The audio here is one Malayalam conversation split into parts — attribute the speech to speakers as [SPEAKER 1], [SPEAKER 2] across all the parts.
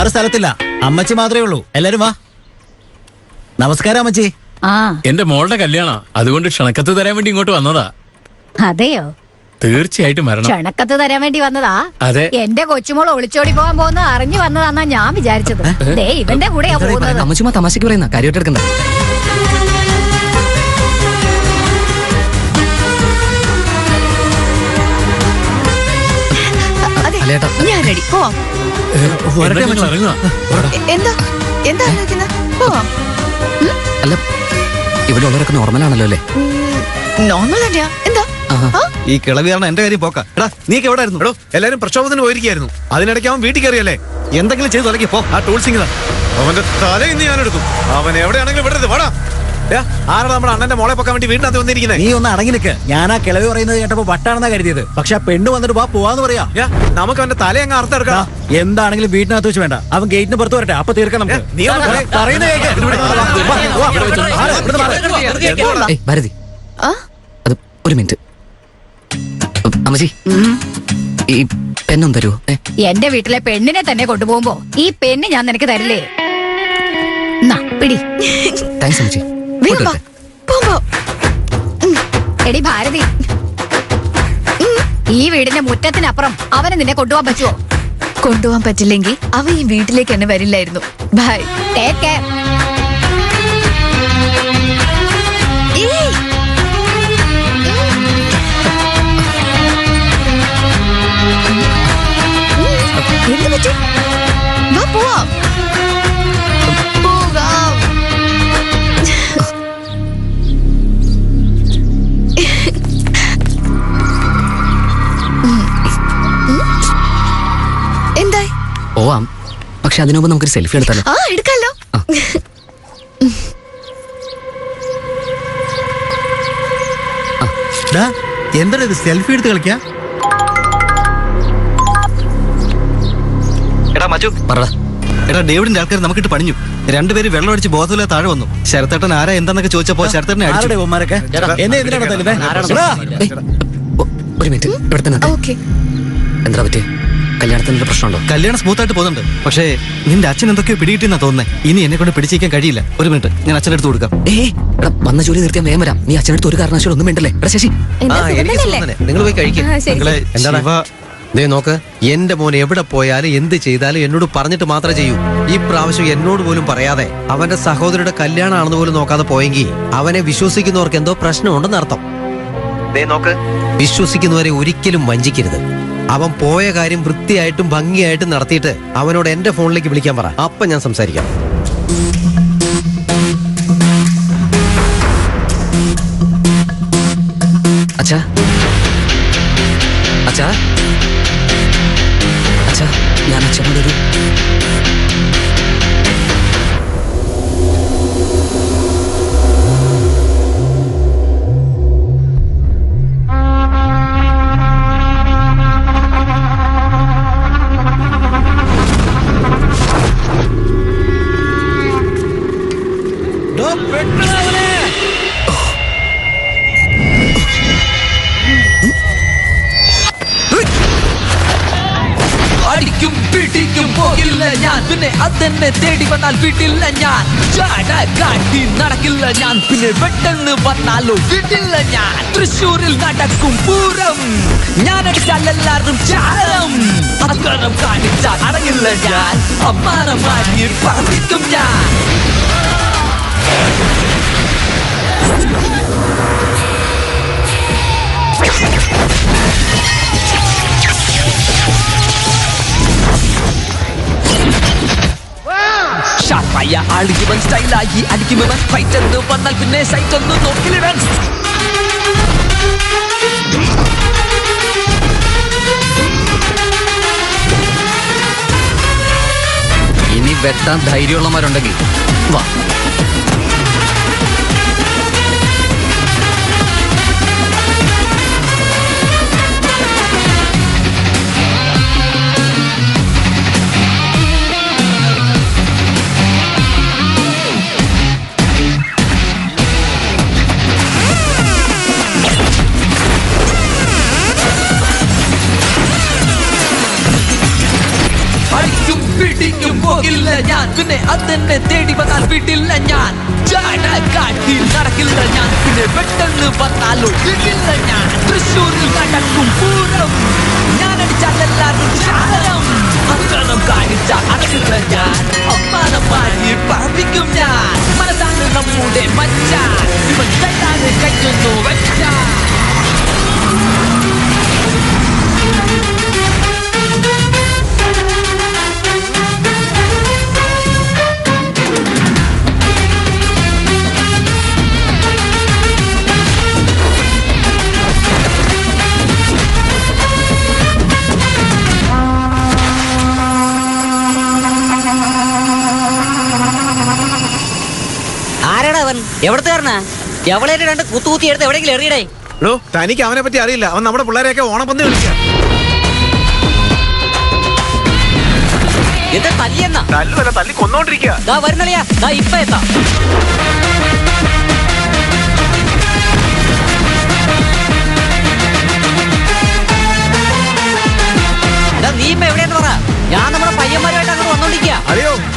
[SPEAKER 1] സാറ് സ്ഥലത്തില്ല. അമ്മച്ചി മാത്രമേ ഉള്ളൂ. എല്ലാരും വാ. നമസ്കാരം അമ്മച്ചി.
[SPEAKER 2] ആ.
[SPEAKER 3] എന്റെ മോളുടെ കല്യാണ. അതുകൊണ്ട് ക്ഷണക്കത്ത് തരാൻ വേണ്ടി ഇങ്ങോട്ട് വന്നതാ.
[SPEAKER 2] അതെയോ?
[SPEAKER 3] തീർച്ചയായിട്ടും വരണം.
[SPEAKER 2] ക്ഷണക്കത്ത് തരാൻ വേണ്ടി വന്നതാ?
[SPEAKER 3] അതെ.
[SPEAKER 2] എന്റെ കൊച്ചുമോൾ ഒളിച്ചോടി പോകാൻ പോകുന്നത് അറിഞ്ഞു വന്നതാന്നാ ഞാൻ വിചാരിച്ചത്. ദേ ഇവന്റെ കൂടെയാ പോകുന്നത്.
[SPEAKER 4] അമ്മച്ചുമ്മ തമാശക്ക് പറയുന്ന? കാര്യമായിട്ട് എടുക്കണ്ട.
[SPEAKER 5] ഞാൻ റെഡി പോവാം. എന്താ? എന്താ ആലോചിക്കുന്നത് പോവാം.
[SPEAKER 4] അല്ല ഇവിടെ ഉള്ളവരൊക്കെ നോർമൽ ആണല്ലോ അല്ലേ?
[SPEAKER 5] നോർമൽ തന്നെയാ. എന്താ? ഈ?
[SPEAKER 6] ഈ കിളവിയാണ് എന്റെ കാര്യം പോക്ക. എടാ നീക്ക് എവിടെ ആയിരുന്നു?
[SPEAKER 7] എടോ എല്ലാരും പ്രക്ഷോഭത്തിന് പോയിരിക്കായിരുന്നു അതിനിടയ്ക്ക് അവൻ വീട്ടിൽ കയറിയല്ലേ?
[SPEAKER 6] എന്തെങ്കിലും ചെയ്ത് തുടങ്ങി പോ.
[SPEAKER 7] ആ ടൂൾസിംഗ് അവന്റെ തല ഇന്ന് ഞാൻ എടുക്കും. അവൻ എവിടെയാണെങ്കിലും വിടരുത്. വാടാ. ആരാണ് നമ്മുടെ അണ്ണന്റെ മോളെ പൊക്കാൻ വേണ്ടി വീടിനകത്ത് വന്നിരിക്കുന്നത്
[SPEAKER 1] നീ ഒന്ന് അടങ്ങി നിൽക്ക്. ഞാൻ ആ കിളവ് പറയുന്നത് കേട്ടപ്പോ വട്ടാണെന്നാ കരുതിയത്. പക്ഷെ ആ പെണ്ണ് വന്നിട്ട് വാ പോവാന്ന് പറയാ.
[SPEAKER 7] നമുക്ക് അവന്റെ തല അങ്ങ്
[SPEAKER 1] അർത്ഥം
[SPEAKER 7] അർത്ഥെടുക്കാം
[SPEAKER 1] എന്താണെങ്കിലും വീട്ടിനകത്ത് വെച്ച് വേണ്ട. അവൻ ഗേറ്റിന് പുറത്ത് വരട്ടെ. അപ്പൊ
[SPEAKER 4] തീർക്കണം ഭാരതി? അത് ഒരു മിനിറ്റ്. ഈ പെണ്ണൊന്നും തരുമോ
[SPEAKER 2] എന്റെ വീട്ടിലെ പെണ്ണിനെ തന്നെ കൊണ്ടുപോകുമ്പോ ഈ പെണ്ണ് ഞാൻ നിനക്ക് തരില്ലേ? പിടി.
[SPEAKER 4] താങ്ക്സ് അമ്മച്ചി.
[SPEAKER 2] എടി ഭാരതി. ഈ വീടിന്റെ മുറ്റത്തിനപ്പുറം അവനെ നിന്നെ കൊണ്ടുപോകാൻ പറ്റുമോ
[SPEAKER 5] കൊണ്ടുപോകാൻ പറ്റില്ലെങ്കിൽ അവ ഈ വീട്ടിലേക്ക് തന്നെ വരില്ലായിരുന്നു. ബൈ
[SPEAKER 2] ടേക്ക് കെയർ
[SPEAKER 5] എന്ത് പറ്റി? വാ പോവാം.
[SPEAKER 4] പക്ഷെ അതിനു മുമ്പ് നമുക്കൊരു സെൽഫി എടുത്താലോ?
[SPEAKER 5] ആ എടുക്കാലോ.
[SPEAKER 1] എന്താ ഇത്? സെൽഫി എടുത്ത് കളിക്കാ?
[SPEAKER 6] എടാ മച്ചു.
[SPEAKER 4] പറടാ.
[SPEAKER 6] എടാ ഡേവിഡിന്റെ ആൾക്കാർ നമുക്കിട്ട് പണിഞ്ഞു. രണ്ടുപേര് വെള്ളം അടിച്ച് ബോധമില്ല താഴെ വന്നു. ശരത്തേട്ടൻ ആരാ എന്താന്നൊക്കെ ചോദിച്ചപ്പോ ശരത്തേട്ടനെ
[SPEAKER 4] ഒരു മിനിറ്റ് ഇവിടെ തന്നെ എന്താ പറ്റി കല്യാണത്തിന് പ്രശ്നമുണ്ടോ?
[SPEAKER 6] കല്യാണം സ്മൂത്ത് ആയിട്ട് പോകുന്നുണ്ട്. പക്ഷേ നിന്റെ അച്ഛൻ എന്തൊക്കെയോ പിടികിട്ടിന്നാ തോന്നുന്നേ. ഇനി എന്നെ കൊണ്ട് പിടിച്ചിരിക്കാൻ കഴിയില്ല. ഒരു മിനിറ്റ് ഞാൻ അച്ഛന്റെ അടുത്ത് കൊടുക്കാം.
[SPEAKER 4] ഏ എടാ വന്ന ജോലി നിർത്തിയാൽ വേഗം വരാം. നീ അച്ഛനടുത്ത് ഒരു കാരണവശാലും ഒന്നും വേണ്ടല്ലേ എടാ ശശി.
[SPEAKER 8] നിങ്ങൾ പോയി കഴിക്കും. ദേ നോക്ക് എന്റെ മോൻ എവിടെ പോയാലും എന്ത് ചെയ്താലും എന്നോട് പറഞ്ഞിട്ട് മാത്രമേ ചെയ്യൂ. ഈ പ്രാവശ്യം എന്നോട് പോലും പറയാതെ അവന്റെ സഹോദരിയുടെ കല്യാണമാണെന്ന് പോലും നോക്കാതെ പോയെങ്കിൽ അവനെ വിശ്വസിക്കുന്നവർക്ക് എന്തോ പ്രശ്നമുണ്ടെന്ന് അർത്ഥം ദേ നോക്ക് വിശ്വസിക്കുന്നവരെ ഒരിക്കലും വഞ്ചിക്കരുത്. അവൻ പോയ കാര്യം വൃത്തിയായിട്ടും ഭംഗിയായിട്ടും നടത്തിയിട്ട് അവനോട് എന്റെ ഫോണിലേക്ക് വിളിക്കാൻ പറ. അപ്പൊ ഞാൻ സംസാരിക്കാം.
[SPEAKER 4] അച്ഛാ. അച്ഛാ.
[SPEAKER 9] അടിക്കും പിടിക്കും പോകില്ല ഞാൻ. പിന്നെ അതെന്നെ തേടി വന്നാൽ വീട്ടില്ല ഞാൻ. ചാട കാട്ടി നടക്കില്ല ഞാൻ. പിന്നെ പെട്ടെന്ന് വന്നാലോ വീട്ടില്ല ഞാൻ. തൃശ്ശൂരിൽ നടക്കും പൂരം. ഞാൻ അടിച്ചാലെല്ലാരും ചാരം അക്കരം കാണിച്ചാൽ അടങ്ങില്ല ഞാൻ. അമ്മാനമായി പറഞ്ഞിട്ടും ഞാൻ. ഷാർപ്പായ ആളിവൻ സ്റ്റൈലായി. അടിക്കുമിവൻ ഫൈറ്റ് എന്ന് വന്നാൽ പിന്നെ സൈറ്റ് ഒന്ന് നോക്കിലിടാൻ
[SPEAKER 4] ഇനി വെട്ടാൻ ധൈര്യമുള്ളവരുണ്ടെങ്കിൽ വാ.
[SPEAKER 9] പിടിക്കും പോകില്ല ഞാൻ. പിന്നെ അതെന്നെ തേടി വന്നാൽ വീട്ടില്ല ഞാൻ. ചാട നടക്കില്ല ഞാൻ. പിന്നെ പെട്ടെന്ന് വന്നാലോ വീട്ടില്ല ഞാൻ. തൃശ്ശൂരിൽ നടക്കും പൂരം. ഞാൻ അടിച്ചാലെല്ലാരും ചാരം. അക്രമം കാണിച്ച അടക്കില്ല ഞാൻ. അമ്മാനമായി പറപ്പിക്കും ഞാൻ. മനസ്സാണ് നമ്മുടെ മച്ചാൻ.
[SPEAKER 4] എവിടത്തുകാരനാ എവളേറ്റ് രണ്ട് കുത്തുകുത്തി എടുത്ത് എവിടെയെങ്കിലും എറിയടേ.
[SPEAKER 7] ഹലോ തനിക്ക് അവനെ പറ്റി അറിയില്ല. അവൻ നമ്മുടെ പിള്ളേരെയൊക്കെ ഓണപ്പന്തി വിളിക്കാം
[SPEAKER 4] ഇത് തല്ലിയെന്നാ.
[SPEAKER 7] തല്ലുമല്ല തല്ലി കൊന്നോണ്ടിരിക്കുക
[SPEAKER 4] ദാ വരുന്നളിയാ. ദാ ഇപ്പൊ എത്താം.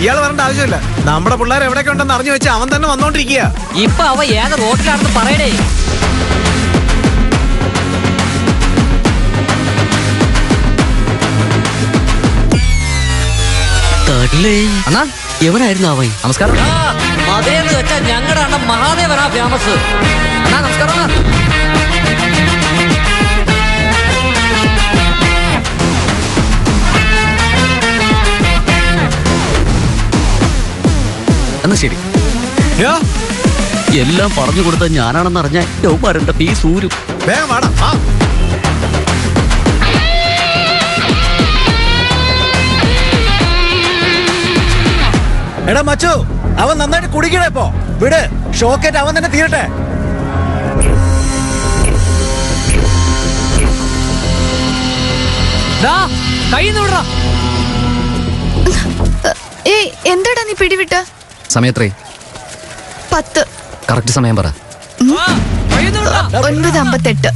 [SPEAKER 7] ഇയാൾ പറഞ്ഞ ആവശ്യമില്ല. നമ്മുടെ പിള്ളേർ എവിടെയൊക്കെ ഉണ്ടെന്ന് അറിഞ്ഞു വെച്ചാൽ അവൻ തന്നെ വന്നോണ്ടിരിക്കുക.
[SPEAKER 4] ഇപ്പൊ അവ ഏത് റോട്ടിലാണെന്ന് പറയടേ.
[SPEAKER 6] അണ്ണാ എവനായിരുന്നു അവൻ? നമസ്കാരം.
[SPEAKER 4] മധുരെന്ന് വെച്ചാൽ ഞങ്ങളുടെ അണ്ണ മഹാദേവനാ ഫേമസ്.
[SPEAKER 6] അണ്ണാ നമസ്കാരം എന്നാ ശരി.
[SPEAKER 4] എല്ലാം പറഞ്ഞു കൊടുത്ത ഞാനാണെന്ന് അറിഞ്ഞ ഏറ്റവും വരണ്ട സൂരും.
[SPEAKER 7] വേഗം വാടാ ആ
[SPEAKER 1] എടാ മച്ചു അവൻ നന്നായിട്ട് കുടിക്കണേ ഇപ്പോ. വിട് ഷോക്കേറ്റ് അവൻ തന്നെ തീരട്ടെ.
[SPEAKER 9] കൈ
[SPEAKER 5] എന്താടാ നീ പിടിവിട്ട?
[SPEAKER 6] സമയത്രേ.
[SPEAKER 5] പത്ത്.
[SPEAKER 6] കറക്റ്റ് സമയം പറ.
[SPEAKER 5] ഒൻപത് അമ്പത്തെട്ട്.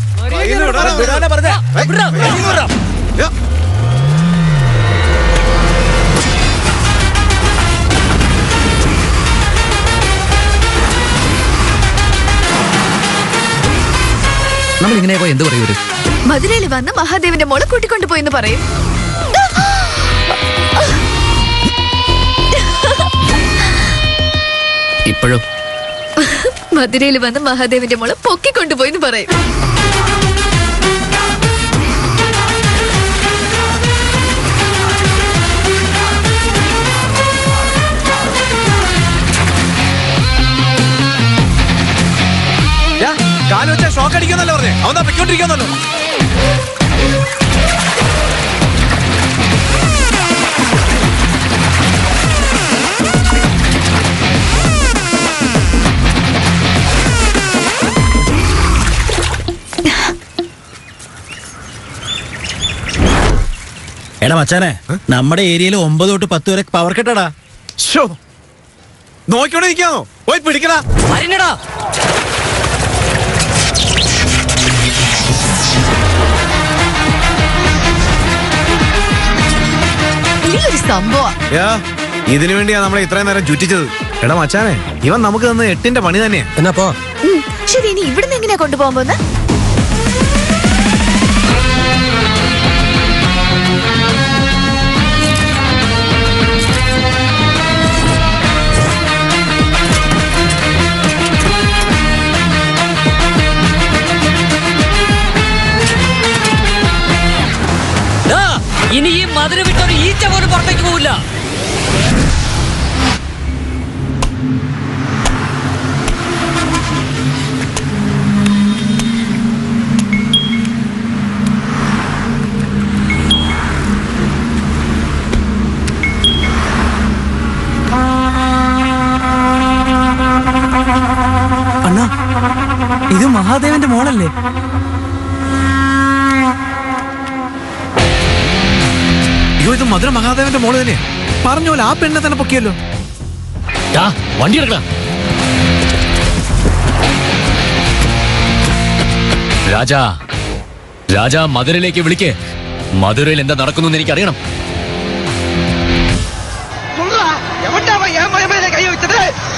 [SPEAKER 6] നമ്മൾ ഇങ്ങനെ പോയി എന്ത് പറയൂര്?
[SPEAKER 5] മധുരയിൽ വന്ന് മഹാദേവന്റെ മോളെ കൂട്ടിക്കൊണ്ടു എന്ന് പറയും.
[SPEAKER 6] ഇപ്പോഴും.
[SPEAKER 5] മധുരയിൽ വന്ന് മഹാദേവന്റെ മോളെ പൊക്കിക്കൊണ്ടുപോയെന്ന് പറയും.
[SPEAKER 7] ഷോക്ക് അടിക്കുന്നല്ലോ പറഞ്ഞേ? അവൻ ദാ പൊയ്ക്കൊണ്ടിരിക്കാന്നല്ലോ.
[SPEAKER 1] മച്ചാനെ നമ്മുടെ ഏരിയയിൽ ഒമ്പത് തൊട്ട് പത്ത് വരെ പവർ കെട്ടടാ
[SPEAKER 7] ഷോ നോക്കിയോടെ പോയി പിടിക്കടാ.
[SPEAKER 5] സംഭവം.
[SPEAKER 7] ഇതിനു വേണ്ടിയാ നമ്മളെ ഇത്രയും നേരം ചുറ്റിച്ചത്. എടാ മച്ചാനെ ഇവൻ നമുക്ക് തന്ന എട്ടിന്റെ പണി തന്നെയാ.
[SPEAKER 8] എന്നാ പോ.
[SPEAKER 5] ശരി ഇനി ഇവിടുന്ന് എങ്ങനെയാ കൊണ്ടുപോകാൻ പോകുന്നത്
[SPEAKER 7] അയ്യോ ഇത് മധുര മഹാദേവന്റെ മോൾ തന്നെ പറഞ്ഞ പോലെ ആ പെണ്ണെ തന്നെ പൊക്കിയല്ലോ.
[SPEAKER 3] വണ്ടി എടുക്കടാ. രാജാ രാജാ മധുരയിലേക്ക് വിളിക്കേ. മധുരയിൽ എന്താ നടക്കുന്നു എനിക്ക് അറിയണം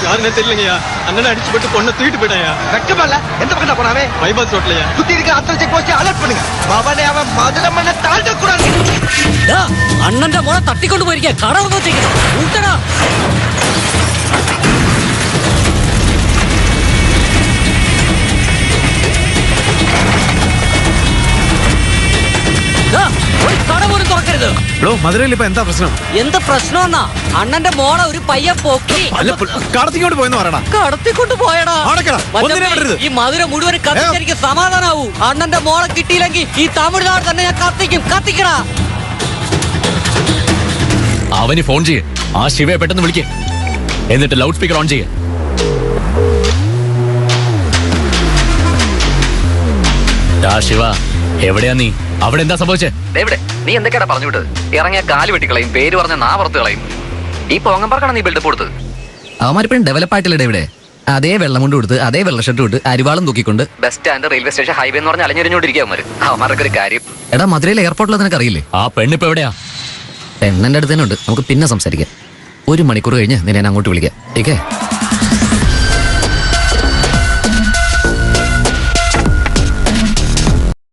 [SPEAKER 10] யாருன்னு தெரியலங்கய்யா. அண்ணனை அடிச்சு போட்டு பொண்ணை தூக்கிட்டு போயிட்டாயா
[SPEAKER 9] வெக்கமா இல்ல எந்த பக்கம் போனாவே?
[SPEAKER 10] பைபாஸ் ரோட்லயா
[SPEAKER 9] சுத்தி இருக்க அத்தனை செக் போஸ்ட் அலர்ட் பண்ணுங்க. அவனை அவன் மதுரை மண்ணை தாழ்த்த கூடாது
[SPEAKER 4] அண்ணன் முறை தட்டி கொண்டு போயிருக்கேன் கடவுள் வச்சுக்கிறேன்
[SPEAKER 7] എടോ മധുരയിൽ ഇപ്പൊ എന്താ പ്രശ്നം?
[SPEAKER 4] എന്ത് പ്രശ്നമെന്നാ അണ്ണന്റെ മോളെ ഒരു പയ്യൻ പൊക്കി.
[SPEAKER 7] അല്ല കടത്തിങ്ങോട്ട് പോയെന്ന് പറയടാ.
[SPEAKER 4] കടത്തിക്കൊണ്ട് പോയടാ.
[SPEAKER 7] അടക്കടാ, ഒന്നിനെ വിടരുത്.
[SPEAKER 4] ഈ മധുര മുഴുവൻ കത്തിച്ചെനിക്ക് സമാധാനാവൂ. അണ്ണന്റെ മോളെ കിട്ടിയില്ലെങ്കിൽ ഈ തമിഴ്നാട് തന്നെ ഞാൻ കത്തിക്കും. കത്തിക്കടാ.
[SPEAKER 3] അവന് ഫോൺ ചെയ്യേ. ആ ശിവയെ പെട്ടെന്ന് വിളിക്കേ. എന്നിട്ട് ലൗഡ് സ്പീക്കർ ഓൺ ചെയ്യേ. ആ ശിവ. എവിടെയാ നീ? അവിടെ എന്താ സംഭവിച്ചത്
[SPEAKER 11] എവിടെ നീ എന്തൊക്കെയാ പറഞ്ഞു വിട്ടത്? ഇറങ്ങിയ കാൽ വെട്ടിക്കളയും പേര് പറഞ്ഞ നാ പുറത്ത് കളയും. ഈ പോങ്ങമ്പറക്കാണ് നീ ബിൽഡപ്പ് കൊടുത്തത്
[SPEAKER 9] അവന്മാരിപ്പോഴും ഡെവലപ്പ് ആയിട്ടില്ല ഇവിടെ. അതേ വെള്ളം കൊണ്ട് കൊടുത്ത് അതേ വെള്ള ഷർട്ട് കൊടുത്ത് അരിവാളും തൂക്കിക്കൊണ്ട്.
[SPEAKER 11] Bus stand railway station highway എന്ന് പറഞ്ഞ് അലഞ്ഞിരിഞ്ഞോണ്ടിരിക്കുക അവന്മാർ അവന്മാർക്ക് ഒരു കാര്യം.
[SPEAKER 9] എടാ മധുരയിലെ എയർപോർട്ടിൽ നിനക്ക് അറിയില്ലേ?
[SPEAKER 3] ആ പെണ്ണിപ്പോ എവിടെയാ?
[SPEAKER 9] പെണ്ണിന്റെ അടുത്ത് തന്നെ ഉണ്ട്. നമുക്ക് പിന്നെ സംസാരിക്കാം. ഒരു മണിക്കൂർ കഴിഞ്ഞ് നിന്നെ അങ്ങോട്ട് വിളിക്കാം. ഓക്കേ